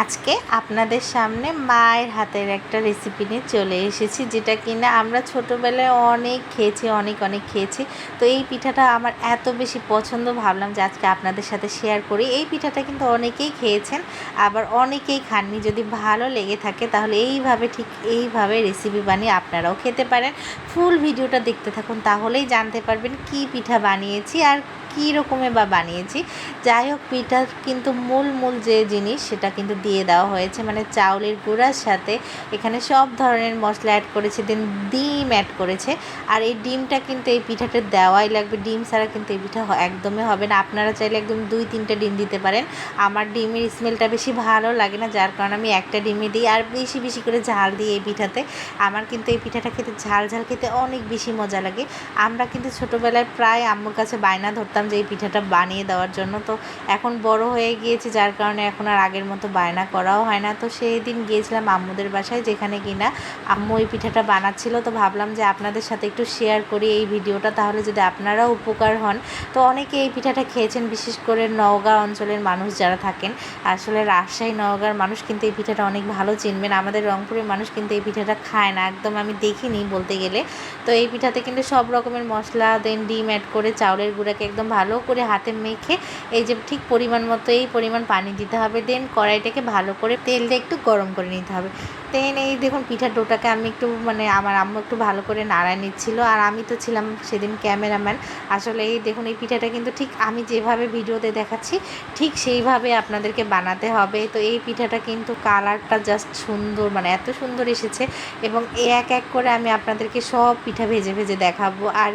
আজকে আপনাদের সামনে মায়ের হাতের একটা রেসিপি নিয়ে চলে এসেছি, যেটা কিনা আমরা ছোটোবেলায় অনেক খেয়েছি, অনেক অনেক খেয়েছি। তো এই পিঠাটা আমার এত বেশি পছন্দ, ভাবলাম যে আজকে আপনাদের সাথে শেয়ার করি। এই পিঠাটা কিন্তু অনেকেই খেয়েছেন, আবার অনেকেই খাননি। যদি ভালো লেগে থাকে, তাহলে এইভাবে, ঠিক এইভাবে রেসিপি বানিয়ে আপনারাও খেতে পারেন। ফুল ভিডিওটা দেখতে থাকুন, তাহলেই জানতে পারবেন কি পিঠা বানিয়েছি আর কী রকমের বা বানিয়েছি। যাই হোক পিঠার কিন্তু মূল মূল যে জিনিস সেটা কিন্তু দিয়ে দেওয়া হয়েছে। মানে চাউলের গুঁড়ার সাথে এখানে সব ধরনের মশলা অ্যাড করেছে দেন ডিম অ্যাড করেছে। আর এই ডিমটা কিন্তু এই পিঠাটা দেওয়াই লাগবে। ডিম ছাড়া কিন্তু এই পিঠা একদমই হবে না। আপনারা চাইলে একদম দুই, তিনটা ডিম দিতে পারেন। আমার ডিমের স্মেলটা বেশি ভালো লাগে না, যার কারণে আমি একটা ডিমে দিই। আর বেশি বেশি করে ঝাল দিই এই পিঠাতে। আমার কিন্তু এই পিঠাটা খেতে ঝাল ঝাল খেতে অনেক বেশি মজা লাগে। আমরা কিন্তু ছোটোবেলায় প্রায় আম্মুর কাছে বায়না ধরতাম যে এই পিঠাটা বানিয়ে দেওয়ার জন্য। তো এখন বড় হয়ে গিয়েছি, যার কারণে এখন আর আগের মতো বায়না করাও হয় না। তো সেই দিন গিয়েছিলাম আম্মুদের বাসায়, যেখানে কিনা আম্মু এই পিঠাটা বানাচ্ছিল। তো ভাবলাম যে আপনাদের সাথে একটু শেয়ার করি এই ভিডিওটা, তাহলে যদি আপনারাও উপকার হন। তো অনেকে এই পিঠাটা খেয়েছেন, বিশেষ করে নওগাঁ অঞ্চলের মানুষ যারা থাকেন। আসলে রাজশাহী, নওগাঁর মানুষ কিন্তু এই পিঠাটা অনেক ভালো চিনবেন। আমাদের রংপুরের মানুষ কিন্তু এই পিঠাটা খায় না, একদম আমি দেখিনি বলতে গেলে। তো এই পিঠাতে কিন্তু সব রকমের মশলা দেন ডিম অ্যাড করে চাউলের গুঁড়াকে একদম ভালো করে হাতে মেখে এই যে ঠিক পরিমাণ মতো এই পরিমাণ পানি দিতে হবে। দেন কড়াইটাকে ভালো করে তেলটা একটু গরম করে নিতে হবে। দেন এই দেখুন পিঠার ডোটাকে আমি একটু মানে আমার আম্মু একটু ভালো করে নাড়ায় নিচ্ছিল। আর আমি তো ছিলাম সেদিন ক্যামেরাম্যান। আসলে এই দেখুন এই পিঠাটা কিন্তু ঠিক আমি যেভাবে ভিডিওতে দেখাচ্ছি, ঠিক সেইভাবে আপনাদেরকে বানাতে হবে। তো এই পিঠাটা কিন্তু কালারটা জাস্ট সুন্দর মানে এত সুন্দর এসেছে। এবং এক এক করে আমি আপনাদেরকে সব পিঠা ভেজে ভেজে দেখাবো। আর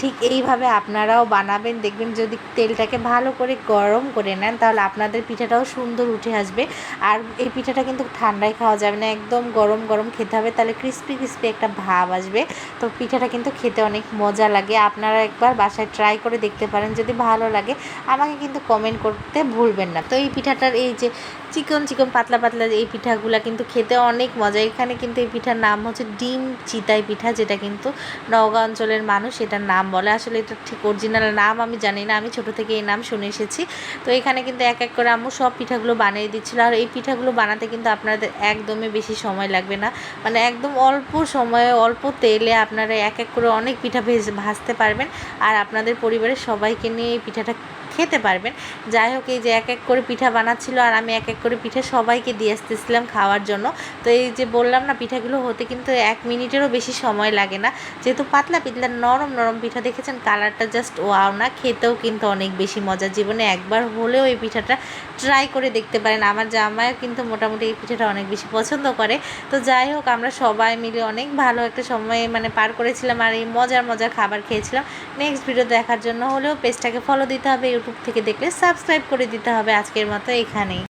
ঠিক এইভাবে আপনারাও বানাবেন, দেখবেন যদি তেলটাকে ভালো করে গরম করে নেন, তাহলে আপনাদের পিঠাটাও সুন্দর উঠে আসবে। আর এই পিঠাটা কিন্তু ঠান্ডায় খাওয়া যাবে না, একদম গরম গরম খেতে হবে, তাহলে ক্রিস্পি ক্রিস্পি একটা ভাব আসবে। তো পিঠাটা কিন্তু খেতে অনেক মজা লাগে। আপনারা একবার বাসায় ট্রাই করে দেখতে পারেন, যদি ভালো লাগে, আমাকে কিন্তু কমেন্ট করতে ভুলবেন না। তো এই পিঠাটার এই যে চিকন চিকন পাতলা পাতলা এই পিঠাগুলো কিন্তু খেতে অনেক মজা। এখানে কিন্তু এই পিঠার নাম হচ্ছে ডিম চিতাই পিঠা, যেটা কিন্তু নওগাঁ অঞ্চলের মানুষ এটার নাম বলে। আসলে এটা ঠিক অরিজিনাল নাম আমি জানি না, আমি ছোট থেকে এই নাম শুনে এসেছি। তো এখানে কিন্তু এক এক করে আম্মু সব পিঠাগুলো বানিয়ে দিচ্ছিল। আর এই পিঠাগুলো বানাতে কিন্তু আপনাদের একদমই বেশি সময় লাগবে না। মানে একদম অল্প সময়ে, অল্প তেলে আপনারা এক এক করে অনেক পিঠা ভেজ ভাজতে পারবেন। আর আপনাদের পরিবারের সবাইকে নিয়ে এই পিঠাটা খেতে পারবেন। যাই হোক, এই যে এক এক করে পিঠা বানাচ্ছিল আর আমি এক এক করে পিঠা সবাইকে দিয়ে আসতেছিলাম খাওয়ার জন্য। তো এই যে বললাম না, পিঠাগুলো হতে কিন্তু এক মিনিটেরও বেশি সময় লাগে না। যেহেতু পাতলা পিতলা নরম নরম পিঠা দেখেছেন? কালারটা জাস্ট ওয়াও না। খেতেও কিন্তু অনেক বেশি মজা জীবনে একবার হলেও এই পিঠাটা ট্রাই করে দেখতে পারেন। আমার জামাইও কিন্তু মোটামুটি এই পিঠাটা অনেক বেশি পছন্দ করে। তো যাই হোক, আমরা সবাই মিলে অনেক ভালো একটা সময় মানে পার করেছিলাম আর এই মজার মজার খাবার খেয়েছিলাম। নেক্সট ভিডিও দেখার জন্য হলেও পেজটাকে ফলো দিতে হবে ইউটিউব থেকে দেখলে সাবস্ক্রাইব করে দিতে হবে আজকের মতো এখানেই।